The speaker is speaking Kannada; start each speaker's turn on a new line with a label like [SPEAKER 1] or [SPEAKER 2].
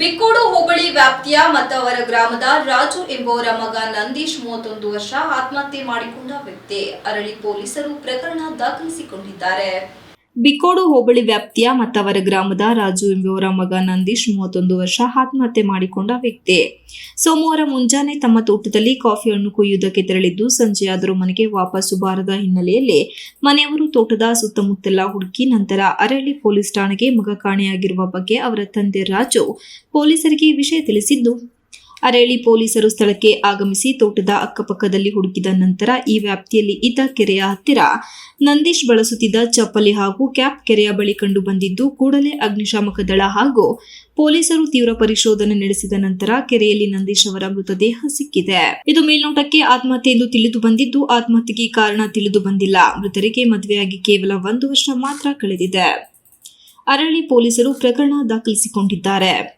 [SPEAKER 1] ಬಿಕ್ಕೋಡು ಹೋಬಳಿ ವ್ಯಾಪ್ತಿಯ ಮತ್ತವರ ಗ್ರಾಮದ ರಾಜು ಎಂಬುವರ ಮಗ ನಂದೀಶ್ ಮೂವತ್ತೊಂದು ವರ್ಷ ಆತ್ಮಹತ್ಯೆ ಮಾಡಿಕೊಂಡ ವ್ಯಕ್ತಿ, ಅರಳಿ ಪೊಲೀಸರು ಪ್ರಕರಣ ದಾಖಲಿಸಿಕೊಂಡಿದ್ದಾರೆ. ಬಿಕ್ಕೋಡು ಹೋಬಳಿ ವ್ಯಾಪ್ತಿಯ ಮತ್ತವರ ಗ್ರಾಮದ ರಾಜು ಎಂಬುವರ ಮಗ ನಂದೀಶ್ ಮೂವತ್ತೊಂದು ವರ್ಷ ಆತ್ಮಹತ್ಯೆ ಮಾಡಿಕೊಂಡ ವ್ಯಕ್ತಿ. ಸೋಮವಾರ ಮುಂಜಾನೆ ತಮ್ಮ ತೋಟದಲ್ಲಿ ಕಾಫಿ ಹಣ್ಣು ಕೊಯ್ಯುವುದಕ್ಕೆ ತೆರಳಿದ್ದು ಸಂಜೆಯಾದರೂ ಮನೆಗೆ ವಾಪಸ್ಸು ಬಾರದ ಹಿನ್ನೆಲೆಯಲ್ಲಿ ಮನೆಯವರು ತೋಟದ ಸುತ್ತಮುತ್ತಲ ಹುಡುಕಿ ನಂತರ ಅರಳಿ ಪೊಲೀಸ್ ಠಾಣೆಗೆ ಮಗ ಕಾಣೆಯಾಗಿರುವ ಬಗ್ಗೆ ಅವರ ತಂದೆ ರಾಜು ಪೊಲೀಸರಿಗೆ ವಿಷಯ ತಿಳಿಸಿದ್ದು ಅರೇಳಿ ಪೊಲೀಸರು ಸ್ಥಳಕ್ಕೆ ಆಗಮಿಸಿ ತೋಟದ ಅಕ್ಕಪಕ್ಕದಲ್ಲಿ ಹುಡುಕಿದ ನಂತರ ಈ ವ್ಯಾಪ್ತಿಯಲ್ಲಿ ಇದ್ದ ಕೆರೆಯ ಹತ್ತಿರ ನಂದೀಶ್ ಬಳಸುತ್ತಿದ್ದ ಚಪ್ಪಲಿ ಹಾಗೂ ಕ್ಯಾಪ್ ಕೆರೆಯ ಬಳಿ ಕಂಡು ಬಂದಿದ್ದು, ಕೂಡಲೇ ಅಗ್ನಿಶಾಮಕ ದಳ ಹಾಗೂ ಪೊಲೀಸರು ತೀವ್ರ ಪರಿಶೋಧನೆ ನಡೆಸಿದ ನಂತರ ಕೆರೆಯಲ್ಲಿ ನಂದೀಶ್ ಅವರ ಮೃತದೇಹ ಸಿಕ್ಕಿದೆ. ಇದು ಮೇಲ್ನೋಟಕ್ಕೆ ಆತ್ಮಹತ್ಯೆ ಎಂದು ತಿಳಿದು ಬಂದಿದ್ದು, ಆತ್ಮಹತ್ಯೆಗೆ ಕಾರಣ ತಿಳಿದು ಬಂದಿಲ್ಲ. ಮೃತರಿಗೆ ಮದುವೆಯಾಗಿ ಕೇವಲ ಒಂದು ವರ್ಷ ಮಾತ್ರ ಕಳೆದಿದೆ. ಅರಳಿ ಪೊಲೀಸರು ಪ್ರಕರಣ ದಾಖಲಿಸಿಕೊಂಡಿದ್ದಾರೆ.